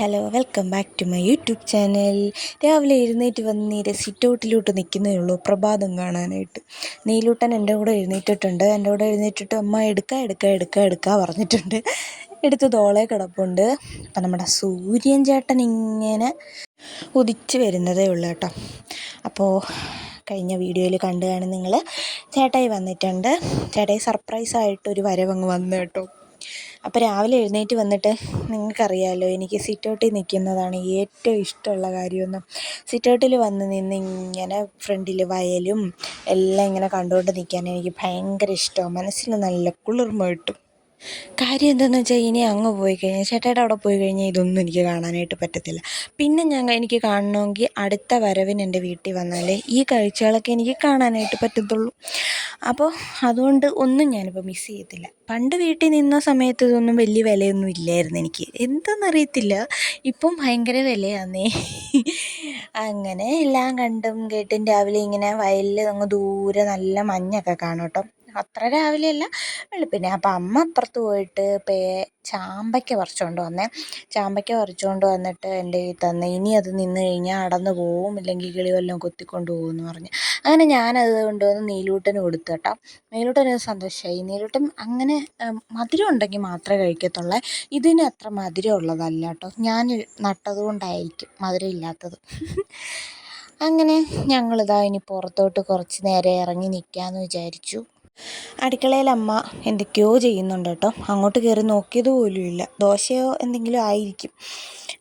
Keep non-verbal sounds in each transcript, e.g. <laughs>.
Hello welcome back to my YouTube channel. രാവിലെ എഴുന്നേറ്റ് വന്ന് നേരെ സിറ്റൗട്ടിലോട്ട് നിൽക്കുന്നേ ഉള്ളൂ പ്രഭാതം കാണാനായിട്ട്. നീലൂട്ടൻ എന്റെ കൂടെ എഴുന്നേറ്റിട്ടുണ്ട്. എന്റെ കൂടെ എഴുന്നേറ്റിട്ട് അമ്മ എടുക്കുക എടുക്കുക എടുക്കുക എടുക്കുക പറഞ്ഞിട്ടുണ്ട്. എടുത്ത് തോളെ കിടപ്പുണ്ട്. അപ്പം നമ്മുടെ സൂര്യൻ ചേട്ടൻ ഇങ്ങനെ ഉദിച്ച് വരുന്നതേ ഉള്ളൂ കേട്ടോ. അപ്പോൾ കഴിഞ്ഞ വീഡിയോയിൽ കണ്ടു കാണും നിങ്ങൾ ചേട്ടായി വന്നിട്ടുണ്ട്. ചേട്ടായി സർപ്രൈസായിട്ടൊരു വരവങ്ങ് വന്നു കേട്ടോ. അപ്പോൾ രാവിലെ എഴുന്നേറ്റ് വന്നിട്ട് നിങ്ങൾക്കറിയാമല്ലോ എനിക്ക് സിറ്റൗട്ടിൽ നിൽക്കുന്നതാണ് ഏറ്റവും ഇഷ്ടമുള്ള കാര്യമൊന്നും. സിറ്റൗട്ടിൽ വന്ന് നിന്ന് ഇങ്ങനെ ഫ്രണ്ടിൽ വയലും എല്ലാം ഇങ്ങനെ കണ്ടുകൊണ്ട് നിൽക്കാൻ എനിക്ക് ഭയങ്കര ഇഷ്ടമാണ്. മനസ്സിന് നല്ല കുളിർമ കിട്ടും. കാര്യം എന്താണെന്ന് വെച്ചാൽ ഇനി അങ്ങ് പോയി കഴിഞ്ഞാൽ ചേട്ടയുടെ അവിടെ പോയി കഴിഞ്ഞാൽ ഇതൊന്നും എനിക്ക് കാണാനായിട്ട് പറ്റത്തില്ല. പിന്നെ ഞാൻ എനിക്ക് കാണണമെങ്കിൽ അടുത്ത വരവിന് എന്റെ വീട്ടിൽ വന്നാലേ ഈ കാഴ്ചകളൊക്കെ എനിക്ക് കാണാനായിട്ട് പറ്റത്തുള്ളൂ. അപ്പോൾ അതുകൊണ്ട് ഒന്നും ഞാനിപ്പോൾ മിസ് ചെയ്യത്തില്ല. പണ്ട് വീട്ടിൽ നിന്ന സമയത്ത് ഇതൊന്നും വലിയ വിലയൊന്നും ഇല്ലായിരുന്നു എനിക്ക്. എന്താണെന്നറിയത്തില്ല ഇപ്പം ഭയങ്കര വിലയാന്നേ. അങ്ങനെ എല്ലാം കണ്ടും കേട്ടും രാവിലെ ഇങ്ങനെ വയലിൽ അങ്ങ് ദൂരെ നല്ല മഞ്ഞൊക്കെ കാണും കേട്ടോ. അത്ര രാവിലെയല്ല. വെളുപ്പിനെ അപ്പം അമ്മ അപ്പുറത്ത് പോയിട്ട് പേ ചാമ്പയ്ക്ക പറിച്ചുകൊണ്ട് വന്നേ. ചാമ്പയ്ക്ക പറിച്ചുകൊണ്ട് വന്നിട്ട് എന്റെ കയ്യിൽ തന്നെ. ഇനി അത് നിന്ന് കഴിഞ്ഞാൽ അടന്ന് പോവും. ഇല്ലെങ്കിൽ കിളി വല്ലതും കൊത്തിക്കൊണ്ട് പോകും എന്ന് പറഞ്ഞ്. അങ്ങനെ ഞാനത് കൊണ്ടുവന്ന് നീലൂട്ടന് കൊടുത്തു കേട്ടോ. നീലൂട്ടന് സന്തോഷമായി നീലൂട്ടൻ അങ്ങനെ മധുരം ഉണ്ടെങ്കിൽ മാത്രമേ കഴിക്കത്തുള്ളൂ. ഇതിന് അത്ര മധുരം ഉള്ളതല്ല കേട്ടോ. ഞാൻ നട്ടത് കൊണ്ടായിരിക്കും മധുരം ഇല്ലാത്തത്. <laughs> അങ്ങനെ ഞങ്ങളിതാ ഇനി പുറത്തോട്ട് കുറച്ച് നേരം ഇറങ്ങി നിൽക്കാമെന്ന് വിചാരിച്ചു. അടുക്കളയിൽ അമ്മ എന്തൊക്കെയോ ചെയ്യുന്നുണ്ട് കേട്ടോ. അങ്ങോട്ട് കയറി നോക്കിയത് പോലും ഇല്ല. ദോശയോ എന്തെങ്കിലും ആയിരിക്കും.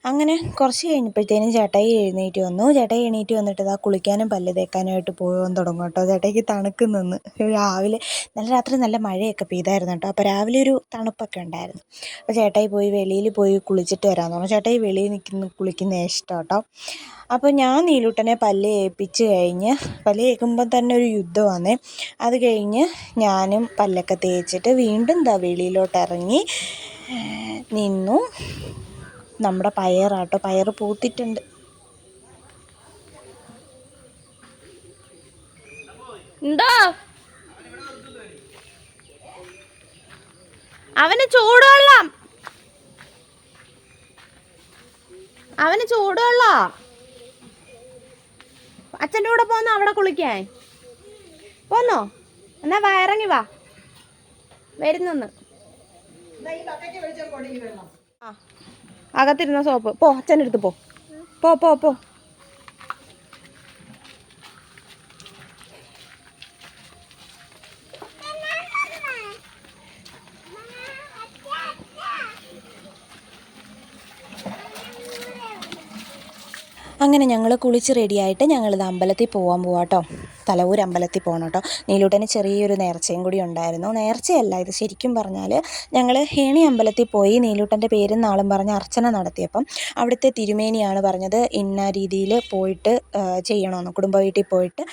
അങ്ങനെ കുറച്ച് കഴിഞ്ഞപ്പോഴത്തേനും ചേട്ടായി എഴുന്നേറ്റ് വന്നു. ചേട്ടായി എണീറ്റ് വന്നിട്ട് ഇതാ കുളിക്കാനും പല്ല് തേക്കാനുമായിട്ട് പോകാൻ തുടങ്ങും കേട്ടോ. ചേട്ടായിക്ക് നിന്ന്. രാവിലെ നല്ല രാത്രി നല്ല മഴയൊക്കെ പെയ്തായിരുന്നു കേട്ടോ. അപ്പോൾ രാവിലെ ഒരു തണുപ്പൊക്കെ ഉണ്ടായിരുന്നു. അപ്പോൾ ചേട്ടായി പോയി വെളിയിൽ പോയി കുളിച്ചിട്ട് വരാമെന്ന് പറഞ്ഞു. ചേട്ടായി വെളിയിൽ നിൽക്കുന്ന കുളിക്കുന്ന ഇഷ്ടം കേട്ടോ. അപ്പോൾ ഞാൻ നീലൂട്ടനെ പല്ല് ഏൽപ്പിച്ച് കഴിഞ്ഞ് പല്ല് ഏൽക്കുമ്പോൾ തന്നെ ഒരു യുദ്ധമാണ് അത് കഴിഞ്ഞ് ഞാനും പല്ലൊക്കെ തേച്ചിട്ട് വീണ്ടും ദാ വെളിയിലോട്ട് ഇറങ്ങി നിന്നു. നമ്മുടെ പയറാട്ടോ പയർ പൂത്തിട്ടുണ്ട്. എന്താ? അവന് ചൂടുവെള്ളം. അവന് ചൂടുവെള്ള. അച്ഛന്റെ കൂടെ പോന്നോ അവിടെ കുളിക്കാൻ? പോന്നോ? എന്നാ വാ ഇറങ്ങി വാ. വരുന്നു ആ അകത്തിരുന്ന സോപ്പ്. പോ അച്ഛന്റെ അടുത്ത് പോ. പോ പോ പോ. അങ്ങനെ ഞങ്ങൾ കുളിച്ച് റെഡിയായിട്ട് ഞങ്ങളിത് അമ്പലത്തിൽ പോകാൻ പോവാം തലവൂർ അമ്പലത്തിൽ പോകണം കേട്ടോ. നീലൂട്ടന് ചെറിയൊരു നേർച്ചയും കൂടി ഉണ്ടായിരുന്നു. നേർച്ചയല്ല ഇത് ശരിക്കും പറഞ്ഞാൽ ഞങ്ങൾ ഹേണി അമ്പലത്തിൽ പോയി നീലൂട്ടന്റെ പേരും നാളും പറഞ്ഞ് അർച്ചന നടത്തിയപ്പം അവിടുത്തെ തിരുമേനിയാണ് പറഞ്ഞത് ഇന്ന രീതിയിൽ പോയിട്ട് ചെയ്യണമെന്ന് കുടുംബ വീട്ടിൽ പോയിട്ട്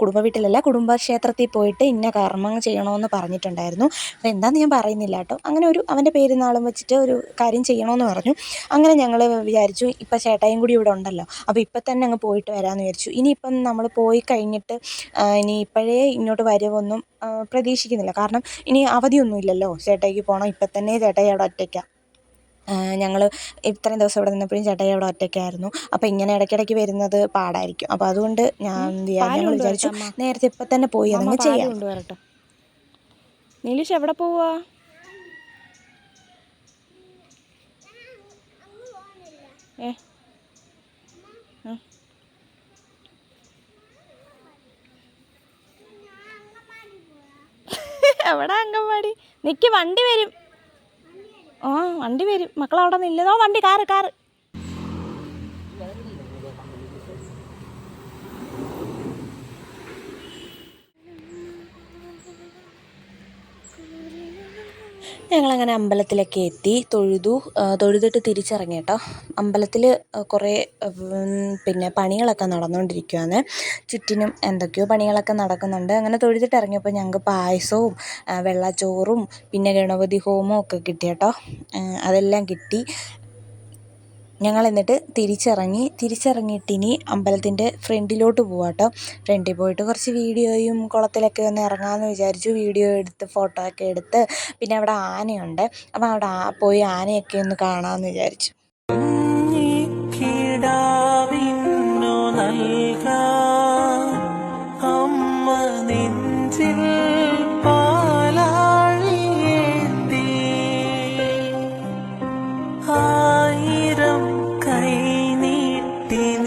കുടുംബ വീട്ടിലല്ല കുടുംബക്ഷേത്രത്തിൽ പോയിട്ട് ഇന്ന കർമ്മം ചെയ്യണമെന്ന് പറഞ്ഞിട്ടുണ്ടായിരുന്നു. അപ്പോൾ എന്താണെന്ന് ഞാൻ പറയുന്നില്ല കേട്ടോ. അങ്ങനെ ഒരു അവന്റെ പേരും നാളും വെച്ചിട്ട് ഒരു കാര്യം ചെയ്യണമെന്ന് പറഞ്ഞു. അങ്ങനെ ഞങ്ങൾ വിചാരിച്ചു ഇപ്പം ചേട്ടായും കൂടി ഇവിടെ ഉണ്ടല്ലോ. അപ്പോൾ ഇപ്പം തന്നെ അങ്ങ് പോയിട്ട് വരാമെന്ന് വിചാരിച്ചു. ഇനിയിപ്പം നമ്മൾ പോയി കഴിഞ്ഞിട്ട് ഇനി ഇപ്പോഴേ ഇങ്ങോട്ട് വരവൊന്നും പ്രതീക്ഷിക്കുന്നില്ല. കാരണം ഇനി അവധിയൊന്നും ഇല്ലല്ലോ ചേട്ടായിക്ക് പോകണം ഇപ്പം തന്നെ ചേട്ടായി അവിടെ ഒറ്റയ്ക്കാണ് ഞങ്ങൾ ഇത്രയും ദിവസം ഇവിടെ നിന്നപ്പോഴും ചേട്ടായി അവിടെ ഒറ്റയ്ക്കായിരുന്നു. അപ്പോൾ ഇങ്ങനെ ഇടയ്ക്കിടയ്ക്ക് വരുന്നത് പാടായിരിക്കും. അപ്പോൾ അതുകൊണ്ട് ഞാൻ ഞങ്ങൾ വിചാരിച്ചു നേരത്തെ ഇപ്പം തന്നെ പോയി. അതങ്ങ് ചെയ്യാം. കൊണ്ടുവരട്ടെ നീലിഷ് എവിടെ പോവാ? ഏ? എവിടെ അംഗൻവാടി? നിക്ക് വണ്ടി വരും. ആ വണ്ടി വരും. മക്കളവിടെ നില്ലതോ വണ്ടി കാറ് കാറ്. ഞങ്ങളങ്ങനെ അമ്പലത്തിലൊക്കെ എത്തി തൊഴുതു തൊഴുതിട്ട് തിരിച്ചിറങ്ങി കേട്ടോ. അമ്പലത്തിൽ കുറേ പിന്നെ പണികളൊക്കെ നടന്നുകൊണ്ടിരിക്കുകയാണ് ചുറ്റിനും എന്തൊക്കെയോ പണികളൊക്കെ നടക്കുന്നുണ്ട്. അങ്ങനെ തൊഴുതിട്ട് ഇറങ്ങിയപ്പോൾ ഞങ്ങൾക്ക് പായസവും വെള്ളച്ചോറും പിന്നെ ഗണപതി ഹോമവും ഒക്കെ കിട്ടി കേട്ടോ. അതെല്ലാം കിട്ടി. ഞങ്ങൾ എന്നിട്ട് തിരിച്ചിറങ്ങി തിരിച്ചിറങ്ങിയിട്ട് ഇനി അമ്പലത്തിന്റെ ഫ്രണ്ടിലോട്ട് പോവാട്ടോ. ഫ്രണ്ടിൽ പോയിട്ട് കുറച്ച് വീഡിയോയും കുളത്തിലൊക്കെ ഒന്ന് ഇറങ്ങാമെന്ന് വിചാരിച്ചു. വീഡിയോ എടുത്ത് ഫോട്ടോ ഒക്കെ എടുത്ത് പിന്നെ അവിടെ ആനയുണ്ട്. അപ്പോൾ അവിടെ പോയി ആനയൊക്കെ ഒന്ന് കാണാമെന്ന് വിചാരിച്ചു. നൽകാം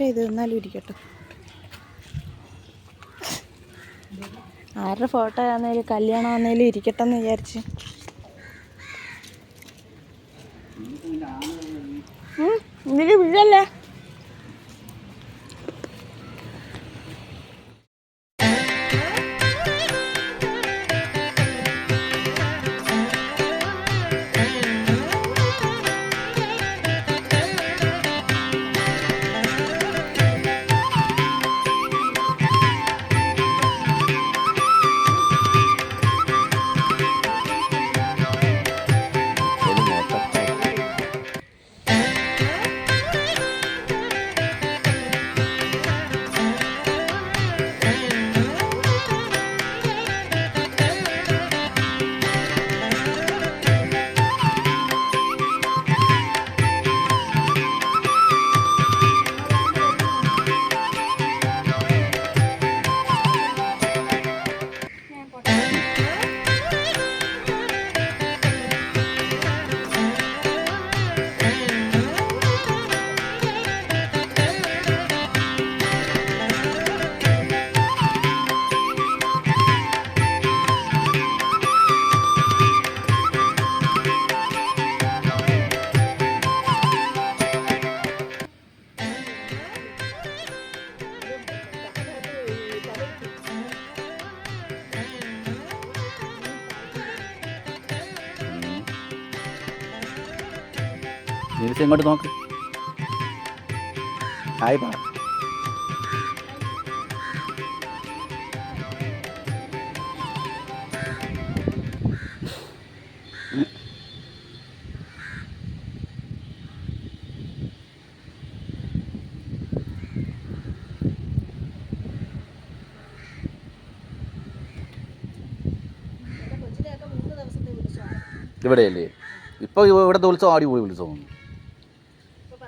എന്നാലും ഇരിക്കട്ടെ. ആരുടെ ഫോട്ടോ ആണെങ്കിലും കല്യാണം ആണെങ്കിലും ഇരിക്കട്ടെ എന്ന് വിചാരിച്ച്. ഉം, വീഴല്ലേ? ദിവസം ഇങ്ങോട്ട് നോക്ക്. ഹായ് പറ ഇവിടെയല്ലേ? ഇപ്പോൾ ഇവിടുത്തെ ഉത്സവം ആടി പോയി ഉത്സവം ഉം.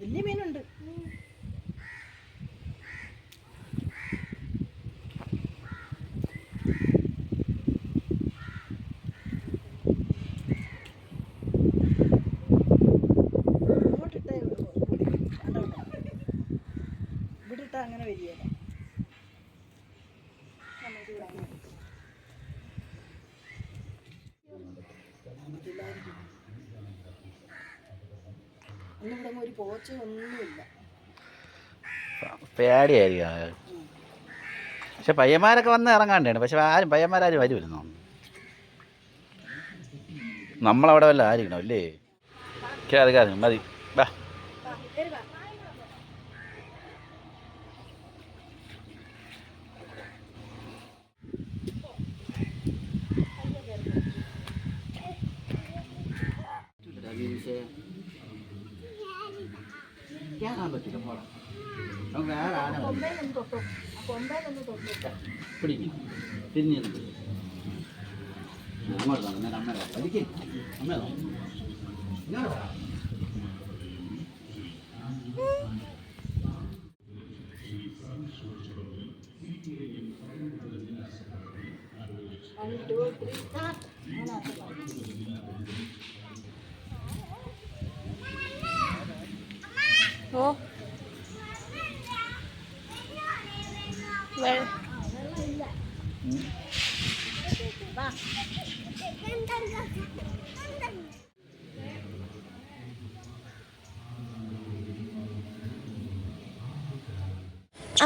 വലിയ മീനുണ്ട് ഇവിടെ ഇട്ടാ അങ്ങനെ വരികയല്ല ഒരു പേടിയായിരിക്കും പക്ഷെ പയ്യന്മാരൊക്കെ വന്ന് ഇറങ്ങാണ്ടാണ്. പക്ഷെ ആരും പയ്യന്മാരും വരുമല്ലോ നമ്മളവിടെ വല്ല ആയിരിക്കണം അല്ലേ കയറി കയറി മതി. ബാ. പിടിക്കും തിരിഞ്ഞു അങ്ങോട്ട് തന്നെ അമ്മ പഠിക്കും അമ്മ ഇങ്ങോട്ട് വാ. ഓ വെ-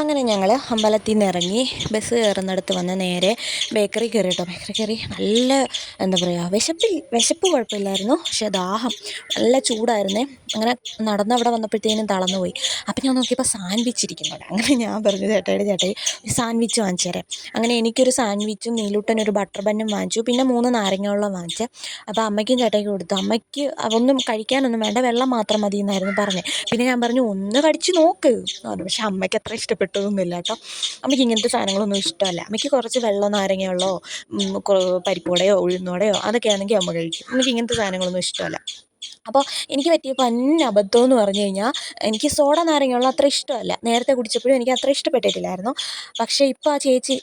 അങ്ങനെ ഞങ്ങൾ അമ്പലത്തിൽ നിന്ന് ഇറങ്ങി ബസ് കയറുന്നിടത്ത് വന്ന് നേരെ ബേക്കറി കയറി കേട്ടോ ബേക്കറി കയറി നല്ല എന്താ പറയുക വിശപ്പിൽ വിശപ്പ് കുഴപ്പമില്ലായിരുന്നു. പക്ഷേ ദാഹം നല്ല ചൂടായിരുന്നേ. അങ്ങനെ നടന്ന് അവിടെ വന്നപ്പോഴത്തേനും തളർന്നു പോയി. അപ്പം ഞാൻ നോക്കിയപ്പോൾ സാൻഡ്വിച്ച് ഇരിക്കുന്നുണ്ട്. അങ്ങനെ ഞാൻ പറഞ്ഞു ചേട്ടായി ചേട്ടായി സാൻഡ്വിച്ച് വാങ്ങിച്ചു തരാം. അങ്ങനെ എനിക്കൊരു സാൻഡ്വിച്ചും നീലൂട്ടനൊരു ബട്ടർ ബന്നും വാങ്ങിച്ചു. പിന്നെ മൂന്ന് നാരങ്ങ വെള്ളം വാങ്ങിച്ച്. അപ്പോൾ അമ്മയ്ക്കും ചേട്ടയ്ക്ക് കൊടുത്തു. അമ്മയ്ക്ക് ഒന്നും കഴിക്കാനൊന്നും വേണ്ട വെള്ളം മാത്രം മതി എന്നായിരുന്നു പറഞ്ഞത് പിന്നെ ഞാൻ പറഞ്ഞു ഒന്ന് കടിച്ച് നോക്ക്. എന്ന് പക്ഷെ അമ്മയ്ക്ക് അത്ര ഇഷ്ടപ്പെട്ടതൊന്നുമില്ല കേട്ടോ. അമ്മയ്ക്ക് ഇങ്ങനത്തെ സാധനങ്ങളൊന്നും ഇഷ്ടമല്ല. അമ്മയ്ക്ക് കുറച്ച് വെള്ളം നാരങ്ങയുള്ളോ പരിപ്പുവടയോ ഉഴുന്നുവടയോ അതൊക്കെ ആണെങ്കിൽ അമ്മ കഴിക്കും. അമ്മയ്ക്ക് ഇങ്ങനത്തെ സാധനങ്ങളൊന്നും ഇഷ്ടമല്ല. അപ്പോൾ എനിക്ക് പറ്റിയ അബദ്ധം എന്ന് പറഞ്ഞു കഴിഞ്ഞാൽ എനിക്ക് സോഡ നാരങ്ങ അത്ര ഇഷ്ടമല്ല. നേരത്തെ കുടിച്ചപ്പോഴും എനിക്ക് അത്ര ഇഷ്ടപ്പെട്ടിട്ടില്ലായിരുന്നു. പക്ഷേ ഇപ്പോൾ ആ ചേച്ചി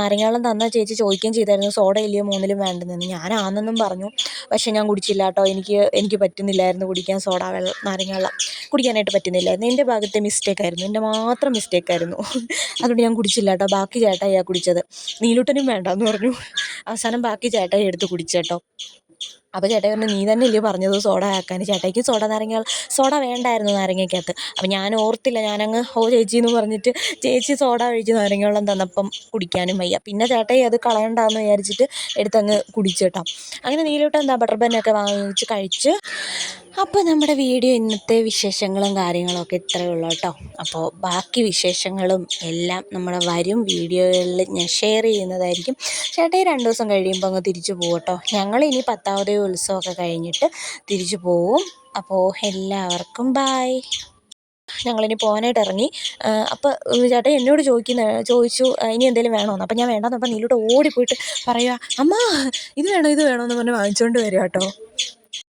നാരങ്ങ തന്ന ചേച്ചി ചോദിക്കുകയും ചെയ്തായിരുന്നു സോഡ ഇല്ലയോ മൂന്നിലും വേണ്ടെന്ന്. ഞാൻ ആണെന്നും പറഞ്ഞു. പക്ഷേ ഞാൻ കുടിച്ചില്ല കേട്ടോ. എനിക്ക് എനിക്ക് പറ്റുന്നില്ലായിരുന്നു കുടിക്കാൻ സോഡ വെള്ളം നാരങ്ങ വെള്ളം കുടിക്കാനായിട്ട് പറ്റുന്നില്ലായിരുന്നു. എന്റെ ഭാഗത്തെ മിസ്റ്റേക്കായിരുന്നു എന്റെ മാത്രം മിസ്റ്റേക്കായിരുന്നു അതുകൊണ്ട് ഞാൻ കുടിച്ചില്ല കേട്ടോ. ബാക്കി ചേട്ടായിയാണ് കുടിച്ചത്. നീലൂട്ടനും വേണ്ടെന്ന് പറഞ്ഞു. അവസാനം ബാക്കി ചേട്ടായി എടുത്ത് കുടിച്ചേട്ടോ അപ്പോൾ ചേട്ടായി പറഞ്ഞു നീ തന്നെ അല്ലേ പറഞ്ഞത് സോഡ ആക്കാൻ? ചേട്ടായിക്ക് സോഡ നാരങ്ങ സോഡ വേണ്ടായിരുന്നു നാരങ്ങയ്ക്കകത്ത്. അപ്പം ഞാൻ ഓർത്തില്ല ഞാനങ്ങ് ഓ ചേച്ചി എന്ന് പറഞ്ഞിട്ട് ചേച്ചി സോഡ ഒഴിച്ച് നാരങ്ങ വെള്ളം തന്നപ്പം കുടിക്കാനും വയ്യ. പിന്നെ ചേട്ടായി അത് കളയണ്ടെന്ന് വിചാരിച്ചിട്ട് എടുത്തങ്ങ് കുടിച്ചു കേട്ടോ. അങ്ങനെ നീലോട്ട് എന്താ ബട്ടർ ബന്നൊക്കെ വാങ്ങിച്ച് കഴിച്ച് അപ്പോൾ നമ്മുടെ വീഡിയോ ഇന്നത്തെ വിശേഷങ്ങളും കാര്യങ്ങളൊക്കെ ഇത്രയേ ഉള്ളൂ കേട്ടോ. അപ്പോൾ ബാക്കി വിശേഷങ്ങളും എല്ലാം നമ്മുടെ വരും വീഡിയോകളിൽ ഞാൻ ഷെയർ ചെയ്യുന്നതായിരിക്കും. ചേട്ടായി രണ്ട് ദിവസം കഴിയുമ്പോൾ അങ്ങ് തിരിച്ചു പോകും കേട്ടോ. ഇനി പത്താമതേ ഉത്സവമൊക്കെ കഴിഞ്ഞിട്ട് തിരിച്ചു പോവും. അപ്പോൾ എല്ലാവർക്കും ബായ് ഞങ്ങളിനി പോകാനായിട്ട് ഇറങ്ങി. അപ്പോൾ ചേട്ടൻ എന്നോട് ചോദിക്കുന്ന ചോദിച്ചു ഇനി എന്തെങ്കിലും വേണമെന്ന് അപ്പോൾ ഞാൻ വേണ്ടെന്ന് അപ്പം നീലോട്ട് ഓടിപ്പോയിട്ട് പറയുക അമ്മ ഇത് വേണോ ഇത് വേണോ? എന്ന് പറഞ്ഞ് വാങ്ങിച്ചുകൊണ്ട് വരിക കേട്ടോ.